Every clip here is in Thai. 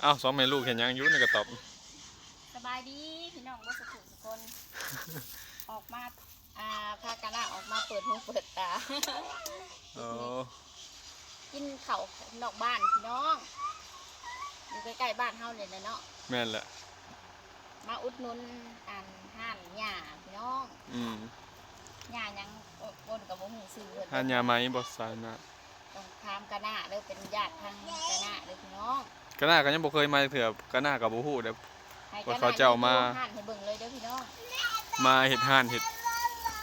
เอ้าสองแม่ลูกเห็นยังอยุ่ในกระตอบสบายดีพี่น้องว่าสุขุมทุกคน ออกมาอ่าพากันละออกมาเปิดหูเปิดตา โอ้กินข้าวนอกบ้านพี่น้องอยู่ใกล้ๆบ้านเฮาเลยนะเนาะแม่นแหละมาอุดหนุนอันห้านหญ้าพี่น้องอืมหญ้ายังบนกับบ่หูซื้อเพิ่นทานยาไหมบ่สายนะ ต้องทามกะหน้าเด้อเป็นญาติทางกะหน้าเด้อพี่น้องกะหน้าก็ยังบ่เคยมาเถื่อกะหน้าก็บ่ฮู้เด้อ ให้ว่าหเขาจะเอามาห้านให้เบิ่งเลยเด้อพี่น้องมาเฮ็ดห้านเฮ็ด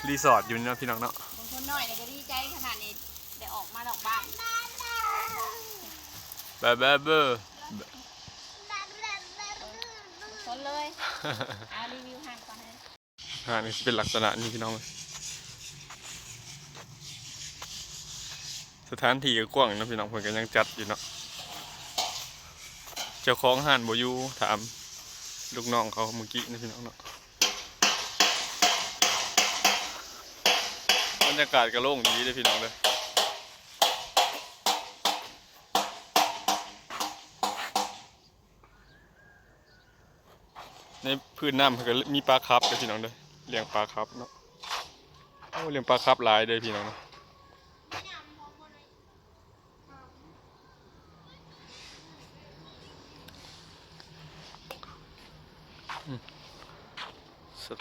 รีสอร์ทอยู่นี่เนาะพี่น้องเนาะบางคนน้อยเนี่ยก็ดีใจขนาดนี้ได้ออกมานอกบ้านแบบแบบเบอร์ คนเลย เอารีวิวห้านก่อนเลย ห้านนี่สิเป็นลักษณะนี้พี่น้อง สถานที่กว้างนะพี่น้องเพิ่อนก็ยังจัดอยู่เนาะเจ้าของห้านบอยู่ถามลูกน้องเขาเมื่อกี้นะพี่น้องเนาะบรรยากาศก็โล่งดีเลยพี่น้องเด้อในพื้นน้ำเพิ่นก็มีปลาครับเด้อพี่น้องเด้อเลี้ยงปลาครับเนาะโอ้เลี้ยงปลาครับหลายเด้อพี่น้องเนาะ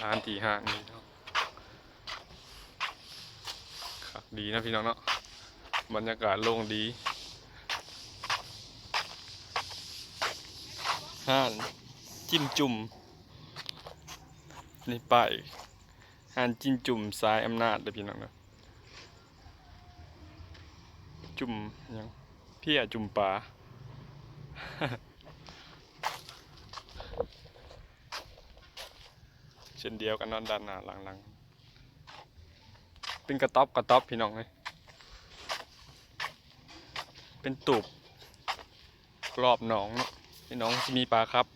ถานที่ห้างนี่เนาะคักดีนะพี่น้องเนาะ บรรยากาศโล่งดีห้านจิ้มจุ่มนี่ไปายห้านจิ้มจุ่มสายอำนาจเด้อพี่น้องเนาะ จุ่มยังเพี่อจุ่มปลา เช่นเดียวกันนอนด้านหน้าหลังๆ เป็นกระต๊อบกระต๊อบพี่น้องเลยเป็นตูบรอบหนองเนาะพี่น้องที่มีปลาครับ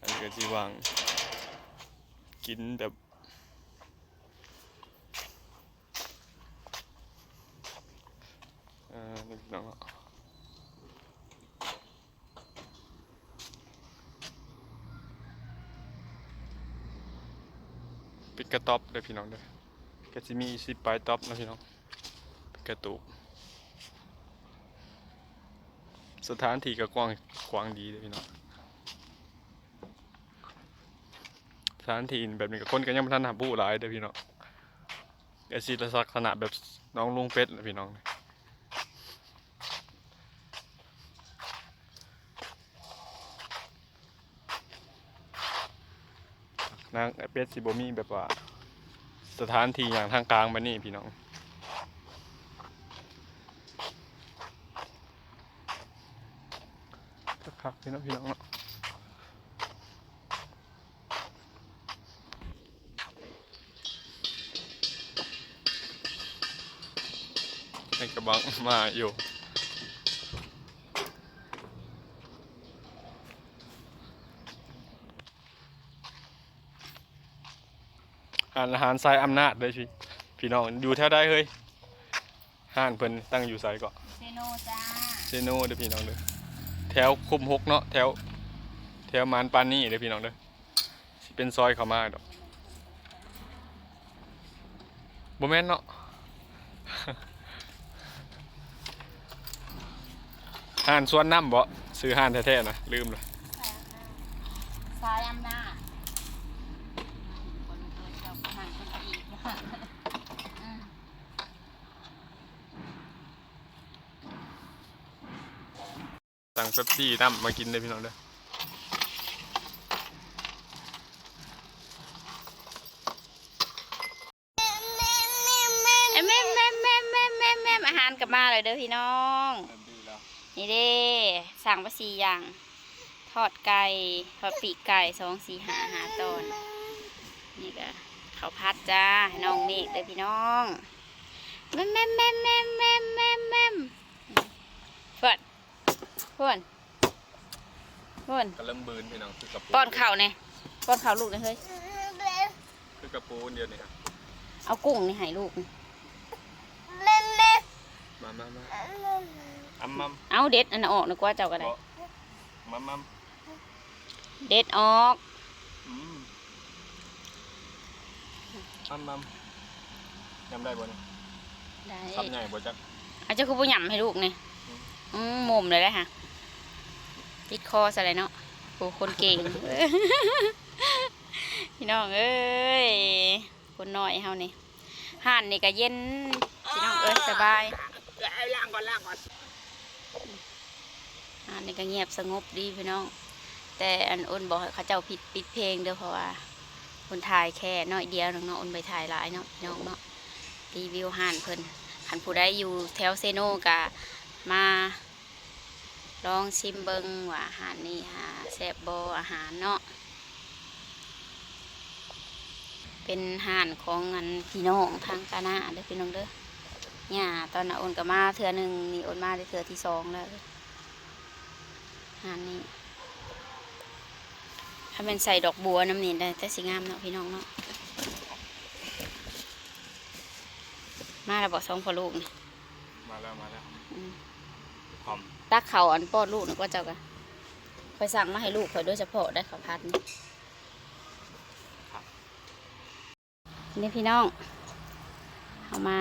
อันนี้ก็ที่วาง กินแบบอ่านี่พี่น้องเนาะ ปิดกระต๊อบเด้อพี่น้องเด้อก็จะมีสิบปลายต๊อบนะพี่น้องปิดกระตุกสถานที่ก็กว้างกว้างดีเลยพี่น้องสถานที่แบบนี้ก็คนก็ยังไม่ทันหาผู้หลายเด้อพี่น้องก็สิลักษณะแบบน้องลุงเป็ดนะพี่น้อง นางเป็ดสิบมีแบบว่า สถานที่อย่างทางกลางมานี่พี่น้องคักพี่น้องพี่น้องเนาะให้กระบังมาอยู่ อ่านอาหารทรายอำนาจเลยพี่พี่น้องอยู่แถวใดเฮ้ยห้านเพิ่นตั้งอยู่ไสก็เซโนจ้าเซโนเด้อพี่น้องเด้อแถวคุมหกเนาะแถว แถวมานปานนี่เด้อพี่น้องเด้อสิเป็นซอยเข้ามาดอกบ่แม่นเนาะห่านสวนน้ำบ่ซื้อห่านแท้ๆนะลืมเลยสายอำนาจคนเคยเจ้าผ่านคนอีกอืม สั่งเป๊ปซี่น้ำมากินเลยพี่น้องเด้อเอ้ยแม่แม่แม่แม่แม่แม่อาหารกลับมาเลยเด้อพี่น้อง นี่เด้สั่งมาสี่อย่าง ทอดไก่ทอดปีกไก่สองสี่หาหาตอน นี่ก็ข้าวพัดจ้าน้องเมฆเด้อพี่น้องแม่แม่แม่แม่แม่แม่แม่เพื่อนเพื่อนเพื่อนกระเริ่มบืนพี่น้องคือกระปูป้อนข้าวเนี่ยป้อนข้าวลูกเลยเฮ้ยคือกระปูเดียวนี่ครับเอากุ้งนี่ให้ลูกนี่มามามาอัมมัมเอาเด็ดอันนั้นออกนึกว่าเจ้าก็ได้บ่มัมมัมเด็ดออกอืมอัมมัมยำได้บ่เนี่ยได้ทำใหญ่บ่จักอาจจะคือผู้หย่ำให้ลูกนี่อืมอืมมุมเลยได้อค่ะ ติดคอซะเลยเนาะโอ้คนเก่ง พี่น้องเอ้ย คนน้อยเฮานี่ห่านนี่ก็เย็น พี่น้องเอ้ยสบายล่างก่อนล่างก่อนห่านนี่ก็เงียบสงบดีพี่น้อง แต่อันอ้นบอกให้เขาเจ้าผิดปิดเพลงเด้อเพราะว่าคนถ่ายแค่น้อยเดียวน้องเนาะอ้นไปถ่ายหลายเนาะพี่น้องเนาะรีวิวห่านเพิ่นหันผู้ใดอยู่แถวเซโนกะมา ลองชิมเบิงว่าอาหารนี่หาแซ่บบ่อาหารเนาะเป็นห่านของอันพี่น้องทางกานาเด้อพี่น้องเด้อเนี่ยตอนน่ะอ้นก็มาเทื่อหนึงนี่อ้นมาได้เทื่อที่สองแล้วห่านนี้ถ้าเป็นใส่ดอกบัวน้ำนี่ได้แต่สิงามเนาะพี่น้องเนาะมาแล้วบอกสองพอลูกนี่มาแล้วมาแล้วอืมพร้อม ตักเขาวอันป้อนลูกนึกว่าเจ้ากันคอยสั่งมาให้ลูกคอยโดยเฉพาะได้ข้าวพัดนี่นี่พี่น้องเอามา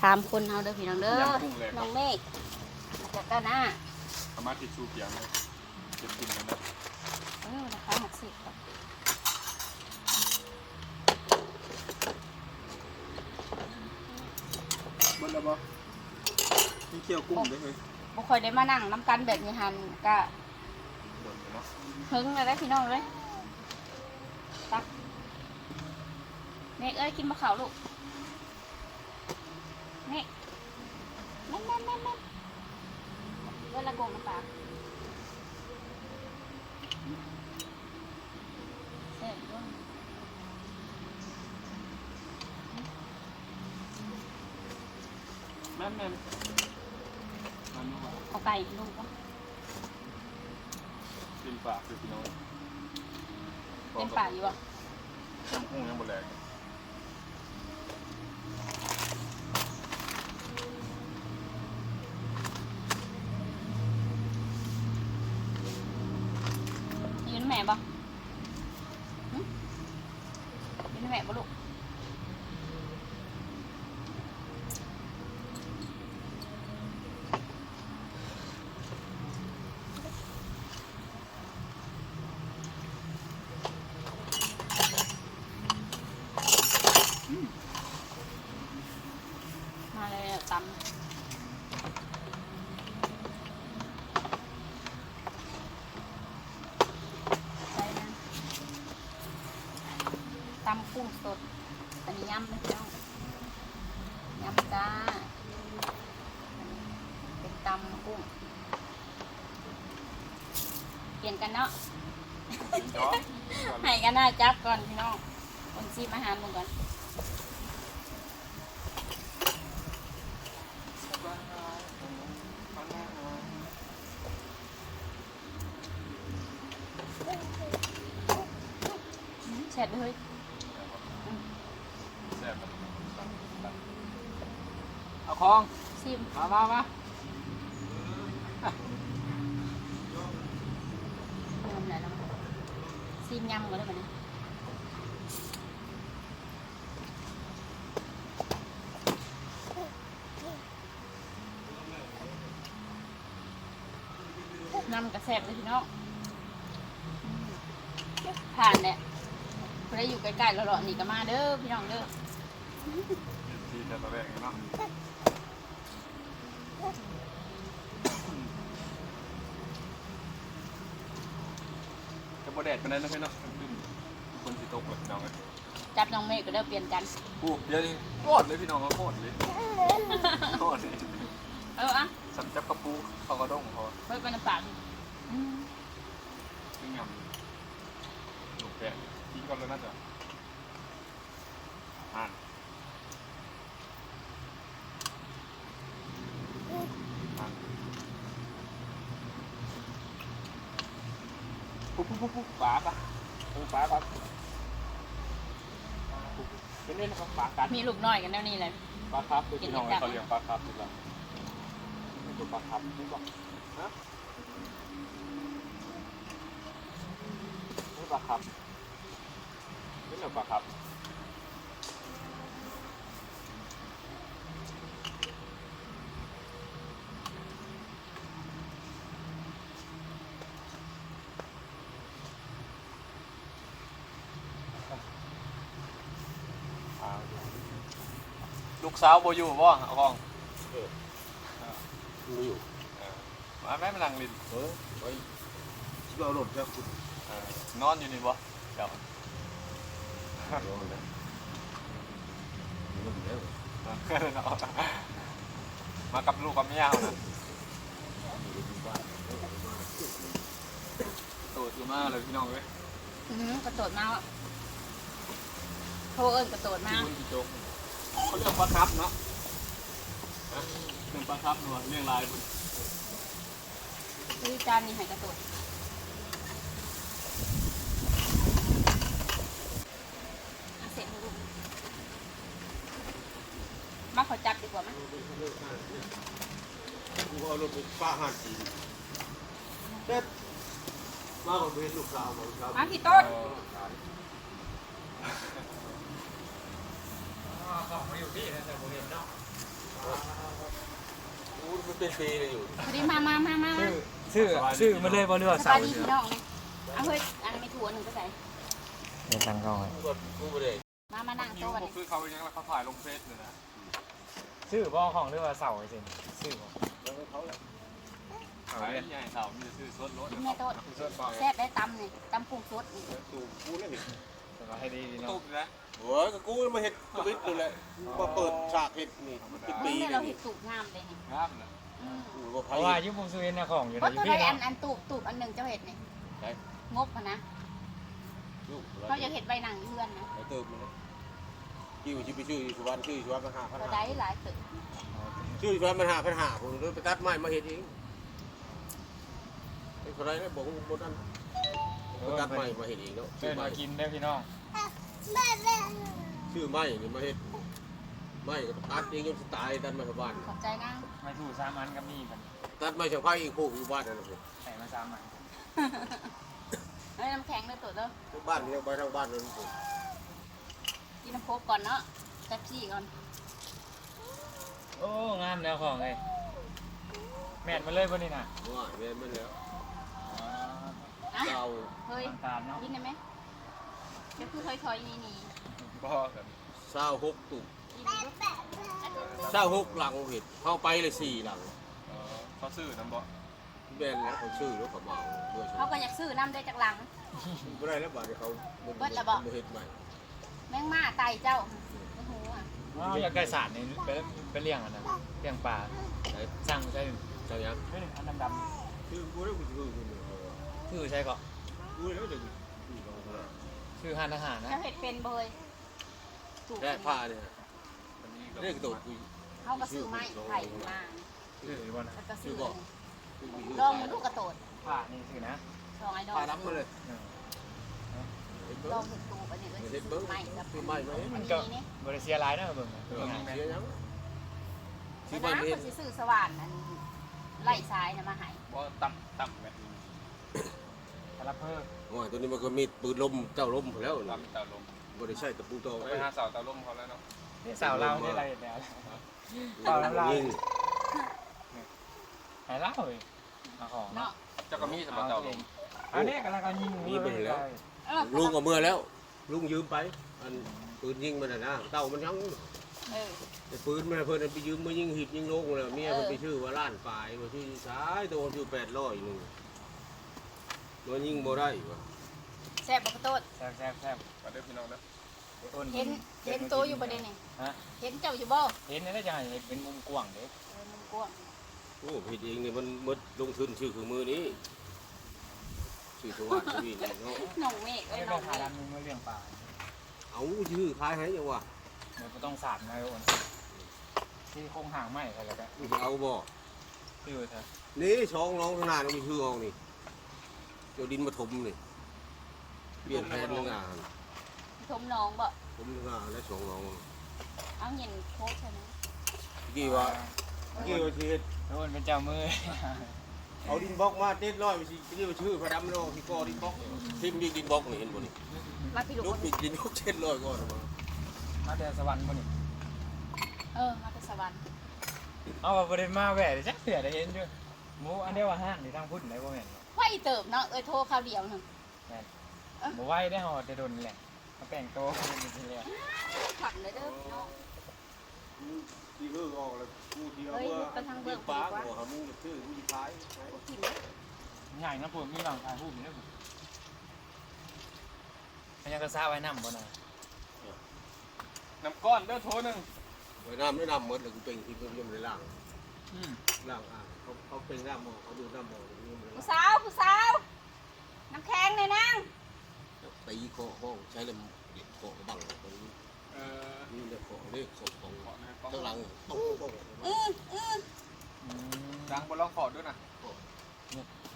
สามคนเอาเด้อพี่น้องเด้อยำกุ้งเลยคน้รัอบงเมฆมาจากก้าหน้าเอามาทิชชู่เปียกเลยเก็บกินกันนะเออนะคะหักสิบครับบนแล้วบ่มีเคี่ยวกุ้งด้วยเฮ้ย บุคอยได้มานั่งน้ำกันแบบนี้หันก็บนเนาะหึงเลยได้พี่น้องเลยตักเมกเอ้ยกินมะขาวลูกเมกแม่แม่แม่แม่เวลาโกงน้ำปลาเสร็จด้วยแม่นแม่น อาไก่ลูกก็เป็นปากคือพี่น้องเป็นป่าอยู่อะยำกุ้งยังบ่แหลก ยืนแม่บ่หึยืนแม่บ่ลูก มา เลยตำใส่นะตำกุ้งสด อันนี้ยำนะพี่น้องยำจ้า เป็นตำกุ้ง เปลี่ยนกันเนาะกินจ้อให้กันหน้าจับก่อนพี่น้องคนซีมอาหารมึงก่อน แฉดเลยแซ่บเอาของ ซิม มามามายำไหนแล้วซิมยำก่อนได้ไหมเนี่ยยำกระแสบเลยพี่น้องอืมผ่านเนี่ยใครอยู่ใกล้ๆเราหรอนี่ก็มาเด้อพี่น้องเด้อทีแต่ตะแรกเนาะจะบ่แดดปานนั้นนะพี่เนาะคนสิตกเลยพี่น้องเอ้ยจับน้องเมฆก็เด้อเปลี่ยนกันอู้เดี๋ยวนี้โคตรเลยพี่น้องเขาโคตรเลยโคตรเลยเอออะสับจับกระปูเขากระด้งเขาเฮ้ยเป็นน้ำปลาดิอืมซึ่งยำลูกแกะทิ้งก่อนแล้วน่าจะอ่านอ่านปุ๊บปุ๊บปุ๊บปุ๊บฝาปะเออฝาปะปุ๊บเป็นเล่นนะครับฝากันมีลูกน้อยกันแล้วนี่เลยปลาครับคือพี่น้องเขาเรียกปลาครับถูกแล้วตัวปลาครับนี่บอกฮะนี่ปลาครับนี่เหรอปลาครับ ลูก สาวโบอยู่บ่เอาของไม่อยู่มาแม่มานั่งลินเออไว้ที่เราหล่นแล้วคุณนอนอยู่นี่บ่เดี๋ยวโดนแล้วมันแล้วมากับลูกกับเมียเขานะตูดอยู่มากเลยพี่น้องเว้ยอื้อหือกระโดดมาอะโทรเอิญกระโดดมาคุณพี่โจ๊ก เขาเรียกปลาครับเนาะฮะหนึ่งปลาครับหนวดเรียงลายคุณคือจานนี้ให้กระโดดเอาเสร็จให้ลูกมาขอจับดีกว่ามั้ยกูเอารถไปป้าหันสีเด็ดมาของเพชรลูกสาวของเรามาพี่ต้น ของมาอยู่พี่นะแต่ผมเห็นเนาะกูมันเป็นปีเลยอยู่พอดีมามามามามาชื่อชื่อมันเลยบ่เรือสเสาบายดีพี่น้องเนี่ยเอาเฮ้ยอันนั้นไม่ถั่วหนึ่งก็ใส่ ในทางกองกูก็กูไม่ได้มามานั่งยิโต๊ะวกันคือเขายังแล้วเขาถ่ายลงเฟซเลยนะชื่อบ่ของเรือเสาจริงชื่อบ่ขายใหญ่สาวมีซื้อสดรถแม่โต๊ะสดบ่แซ่บได้ตำนี่ตำกุ้งสดนี่ตูกูเลย เห็นแต่ว่าให้ดีดีตุ๊เนาะบนะโอ้ยก็กูมาเห็ดกวิทดูเลยมาเปิดฉากเห็ดนี่เป็นมึปีงเลเนี่ยยเราเห็ดตูบงามเลยนี่งามเลยอืมกูก็เพไพ่ราะว่ายุคผมซื้อนะของอยู่เพราะนะอตัยู่วใดพี่อันเนาะอันตูบตูบอันหนึ่งเจ้าเห็ดนี่งบอะนะลูกเขาจะเห็ดใบหนังเพื่อนนะไอ้เติมมันนะชื่อชื่อไปชื่อสุวรรณชื่อสุวรรณมันหาพันตัวหาใดหลายตึกชื่อสุวรรณมันหาพันหาผมเลยไปตัดไม้มาเห็ดเองไอ้คนไรเนี่ยบอกว่าบนนั้นไปตัดไม้มาเห็ดเองเนาะเดิชื่อนไม้มากินได้พี่น้อง ชื่อไม้นี่มาเห็ดไม้ก็ตัดเองจนตายตัดไม้ชาวบ้านขอบใจนะมาถูสามอันกับนี่มันตัดไม้ชาวไร่เองโคกอยู่บ้านนั่นแหละผมใส่มาสามอันเอ้ยน้ำแข็งเลยตัวเด้อบ้านนี้ไปทางบ้านนั่นผมกินน้ำโคกก่อนเนาะแป๊บซี่ก่อนโอ้งามแล้วของเลยแม่นมาเลยบ่นี่น่ะว่าเรียนมันแล้วอะเก่าเฮ้ย ตามเนาะกินได้ไหม เดี๋ยวคือถอยๆนี่นี่บ่กันเศร้าหกตุกกินดูเศร้าหกหลังเห็ดเข้าไปเลยสี่หลังเขาซื้อน้ำบ่แบนแล้วเขาชื่อแล้วเขาเมาด้วยเขาก็อยากซื้อน้ำได้จากหลัง ไม่ได้แล้วบาทเขาเบิดแล้วบ่เห็ดใหม่แมงมาไตเจ้าโอ้โหอะอ้าวอยากได้สารนี่ไปไปเลี้ยงอันนั้นเลี้ยงปลาสั่งใช่เจ้ายังไม่หนึ่งอันดำชื่อกูได้กูชื่อกูเนี่ยๆชื่อใช่ก็กูแล้วจะอยู่ตรงนั้น ชื่อห้านอาหารนะเจ้าเห็ดเป็นเบยถูกแค่ผ้าเนี่ยอันนี้ก็เรียกโดดกูเขาก็ซื้อไม้ไผ่มาชื่ออยู่บ่นะแล้วก็ซื้อกูชื่อลองมาดูกระโดดผ้านี่ชื่อนะลองไอ้ดอกผ้าดำมาเลยเออเห็ดลเบิ้องงเห็ดตูบอันนี้ก็เห็ดซื้เบิ้งอไม้กับคือไม้ไหมอันนี้นี่บริเซียร้ายนะเบิ่งนะเออเสียยังแต่ชื่อไม้น้ำเห็ก็ดสิซื้อสว่านอันไล่ซ้ายนะมาให้บ่ต่ำต่ำแบบ สลับเพิ่มโอ้ยตัวนี้มันก็มีปืนลมเจ้าลมแล้วต่ำเต่าลมบริใช่ตะปูโตไปหาสาวเต่าลมเขาแล้วเนาะนี่สาวเรานี่อะไรเนี่ยยิงหายเล่าเลยเอาของเนาะเจ้าก็มีสมบัติเต่าลมอันนี้กำลังเอายิงเออลุงเอาเมื่อแล้ว ลุงยืมไปอันปืนยิงมันน่ะนะเต่ามันยังเออไอ้ปืนมันน่ะเพิ่นเอาไปยืมมายิงหิดยิงโลกเลยเมียเพิ่นไปชื่อว่าล้านปลายว่าชื่อสายโดนชื่อแปดร้อยหนึ่ง มันยิงบ่ได้วะแซ่บบักกระโดดแซ่บแซ่บแซ่บมาเด้อพี่น้องเด้อเห็นเห็นตัวอยู่ประเด็นนี่ฮะเห็นเจ้าอยู่บ่เห็นนี่จะให้เป็นมุมกว้างเด้เออมึงกวางโอ้ผิดเองนี่มันหมดลงทุนชื่อคือมือนี้ชื่อสวัสดิ์ชีวิตนี่เนาะหน่องเมฆเอ้ไม่ยหน่ได้องพาเมฆดำมึงมาเลี้ยงปลาเอาชื่อคล้ายให้ยังวะเดี๋ยวก็ต้องสาดนายโอนที่คงห่างไม่ใครแล้วก็มึงสิเอาบ่ชื่อเธอนี่ช่องน้องข้างหน้านี่มีชื่อออกนี่ เดี๋ยวดินมาถมนี่เปลี่ยนแผนเรื่องงานทมน้องบ่ผมเรื่องงานและช่องน้องเอาเห็นโคกใช่ไหมเมื่อกี้ว่าเกี่ยวชีวิตโดนเป็นเจ้ามือเอาดินบล็อกมาเด็ดร้อยไปสิเกี่ยวชื่อพระดำโลที่กอดินบล็อกทิมดินดินบล็อกนี่เห็นบ่นี่มาพี่ลูกลูกบิดดินบล็อกเช็ดร้อยก่อนมามาแต่สวรรค์บ่นี่เออมาแต่สวรรค์เอาว่าบ่ได้มาแหวะจักเสือได้เห็นอยู่หมูอันเดียวว่าห้างนี่ทางพุ่นได้บ่แม่น บ่ว่าอีเติบเนาะเอ้ยโทรข้าวเดียวหนึ่งบ่ไหวได้หอดแต่โดนนี่แหละมาแป้งโตนี่สิแล้วผักเลยเด้อพี่น้องที่เฮือกออกแล้วกูที่เอาเฮ้ยเมื่อไปทางเบิ่งปลาดีกว่าหัวหามึงจะชื่อกูจะขายกินใหญ่นะพุ่นมีบางทางพุ่นนี่เด้อมันยังกระซ่าไว้นำบ่น่ะน้ำก้อนเด้อโถหนึงไว้น้ำไม่น้ำหมดเลยกูเป็นที่กูยังไม่ได้ล้างอืมล้างอ่างเขาเขาเป็นน้ำหมอเขาดูน้ำหมอกูยังไม่ได้ ผู้ล้างสาวผู้สาว น้ำแข็งเลยนางตีโคห้องใช้ลมเด็กโคบังตรงนี้เออนี่เนี่ยโคเรียกโคของขอนะครับข้างหลังต้องต้องอืออืออืมดังบนลองขอด้วยนะ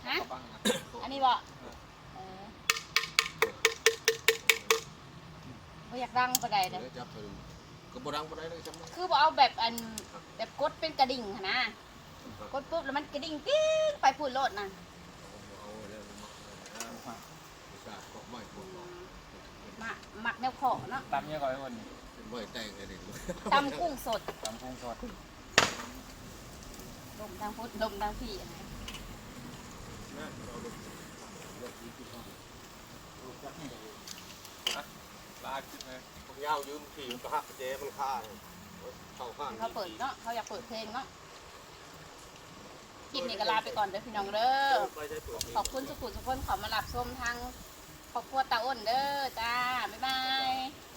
ฮะ ขอบังนะอันนี้บ่เออบ่อยากดังปานใดเด้อจับเธอก็บ่ดังปานใดเลยจำได้คือบ่เอาแบบอันแบบกดเป็นกระดิ่งหั้นนะกดปุ๊บแล้วมันกระดิ่งปิ้งไปพูดโลดนะ เอาเลยมาประกาศเกาะไม้คน มาหมักแนวขอเนาะตำยังก่อนไอ้คนนี่เป็นไม้แต่งให้เด็กตำกุ้งสดตำพุงสดลมทางพุทธลมทางพี่นะเราเลือกที่ที่ข้างลาคิดเลยผมยาวยืมขี่มันก็หักเจ๊มันฆ่าเข้าข้างเขาเปิดเนาะเขาอยากเปิดเพลงเนาะคลิปนี้ก็ลาไปก่อนเด้อพี่น้องเด้อไปใช้ตัวขอบคุณสุขุมสุขคนขอมารับชมทาง ขอบคุณตาอ้นเด้อจ้า บ๊ายบาย